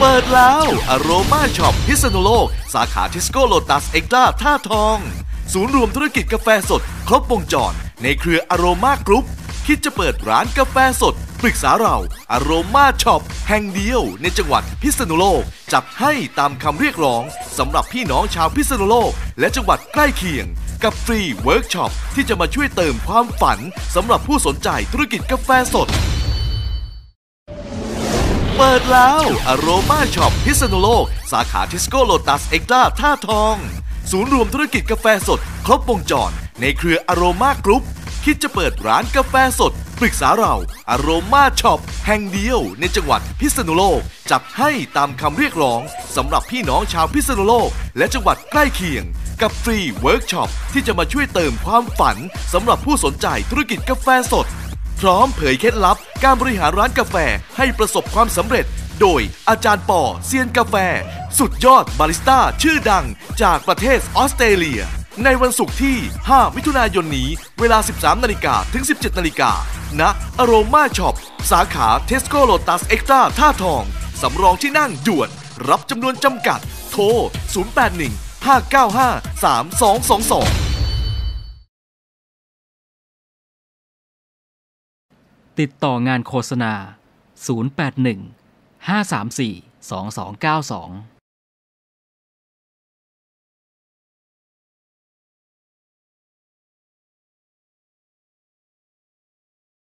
เปิดแล้วอโรมาช็อปพิษณุโลก สาขาทิสโก้โลตัสเอ็กตร้าท่าทอง ศูนย์รวมธุรกิจกาแฟสด ครบวงจร ในเครืออโรมากรุ๊ปคิดจะเปิดร้านกาแฟสด ปรึกษาเราอโรมาช็อปแห่งเดียวในจังหวัดพิษณุโลก จัดให้ตามคำเรียกร้องสำหรับพี่น้องชาวพิษณุโลก และจังหวัดใกล้เคียง กับฟรีเวิร์กช็อปที่จะมาช่วยเติมความฝันสำหรับผู้สนใจธุรกิจกาแฟสด ปิดแล้วอโรมาช็อปพิษณุโลก สาขาทิสโก้โลตัสเอ็กตร้าท่าทอง ศูนย์รวมธุรกิจกาแฟสด ครบวงจร ในเครืออโรมากรุ๊ปคิดจะเปิดร้านกาแฟสด ปรึกษาเราอโรมาช็อปแห่งเดียวในจังหวัดพิษณุโลก จัดให้ตามคำเรียกร้องสำหรับพี่น้องชาวพิษณุโลก และจังหวัดใกล้เคียง กับฟรีเวิร์กช็อปที่จะมาช่วยเติมความฝันสำหรับผู้สนใจธุรกิจกาแฟสด พร้อมเผยเคล็ดลับการบริหารร้านกาแฟให้ประสบความสำเร็จ โดยอาจารย์ปอเซียนกาแฟ สุดยอดบาริสต้าชื่อดังจากประเทศออสเตรเลีย ในวันศุกร์ที่ 5 มิถุนายนนี้ เวลา 13 นาฬิกาถึง 17 นาฬิกาณอโรมาช็อป สาขาเทสโก้โลตัสเอ็กตร้าท่าทอง สำรองที่นั่งด่วน รับจำนวนจำกัด โทร 081 595 3222 ติดต่องานโฆษณา 081 534 2292